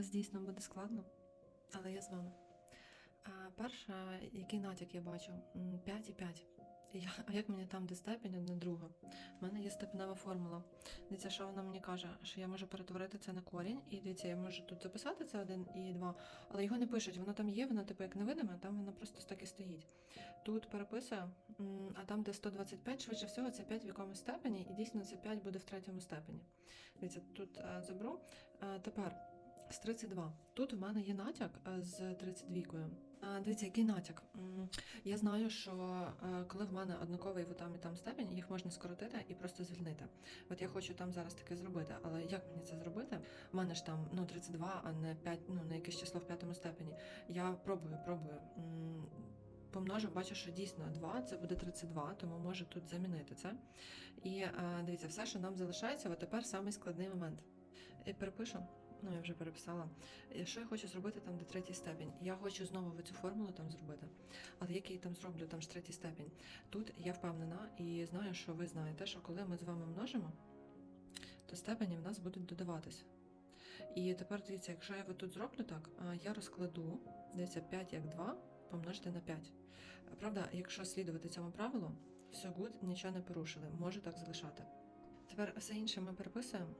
Зараз дійсно буде складно, але я з вами. А, перше, який натяк я бачу? М, 5 і 5. Я, а як мені там де степень одна друга? У мене є степенева формула. Дивіться, що вона мені каже, що я можу перетворити це на корінь, і дивіться, я можу тут записати це один і два, але його не пишуть. Воно там є, воно типу як невидиме, там воно просто так і стоїть. Тут переписую, а там, де 125, швидше всього, це 5 в якомусь степені, і дійсно це 5 буде в третьому степені. Дивіться, тут е, заберу. Е, тепер з 32. Тут у мене є натяк е, з 32. А, Дивіться, який натяк. Я знаю, що е, коли в мене однаковий в там і там степень, їх можна скоротити і просто звільнити. От я хочу там зараз таке зробити, але як мені це зробити? У мене ж там ну 32, а не 5, ну не якесь число в п'ятому степені. Я пробую, пробую. Помножу, бачу, що дійсно 2 це буде 32, тому можу тут замінити це. І е, дивіться, все, що нам залишається, от тепер самий складний момент. І перепишу. Ну, я вже переписала. Е, Що я хочу зробити там, де третій степень? Я хочу знову цю формулу там зробити. Але як я її там зроблю, там ж третій степень. Тут я впевнена і знаю, що ви знаєте, що коли ми з вами множимо, то степені в нас будуть додаватись. І тепер дивіться, якщо я тут зроблю так, я розкладу, дивіться, 5 як 2 помножити на 5. Правда, якщо слідувати цьому правилу, все good, нічого не порушили, можу так залишати. Тепер все інше ми переписуємо.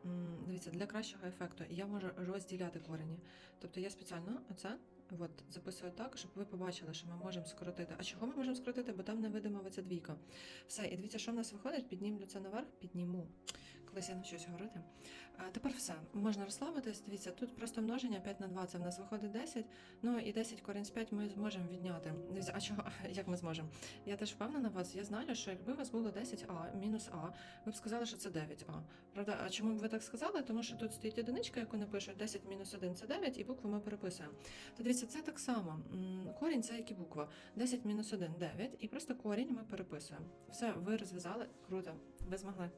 Дивіться, для кращого ефекту я можу розділяти корені. Тобто я спеціально оце от, записую так, щоб ви побачили, що ми можемо скоротити. А чого ми можемо скоротити? Бо там невидима оця двійка. Все, і дивіться, що в нас виходить, піднімлю це наверх, підніму. Колись я навчусь говорити. А тепер все, можна розслабитись. Дивіться, тут просто множення 5 на 2, це в нас виходить 10. Ну і 10 корінь з 5 ми зможемо відняти. Дивіться, а чого, як ми зможемо? Я теж впевнена в вас. Я знаю, що якби у вас було 10а мінус а, ви б сказали, що це 9а. Правда, а чому б ви так сказали? Тому що тут стоїть одиничка, яку напишуть 10 мінус 1 це 9, і букву ми переписуємо. То дивіться, це так само. Корінь це як і буква. 10 мінус 1 9, і просто корінь ми переписуємо. Все, ви розв'язали. Круто. Ви змогли.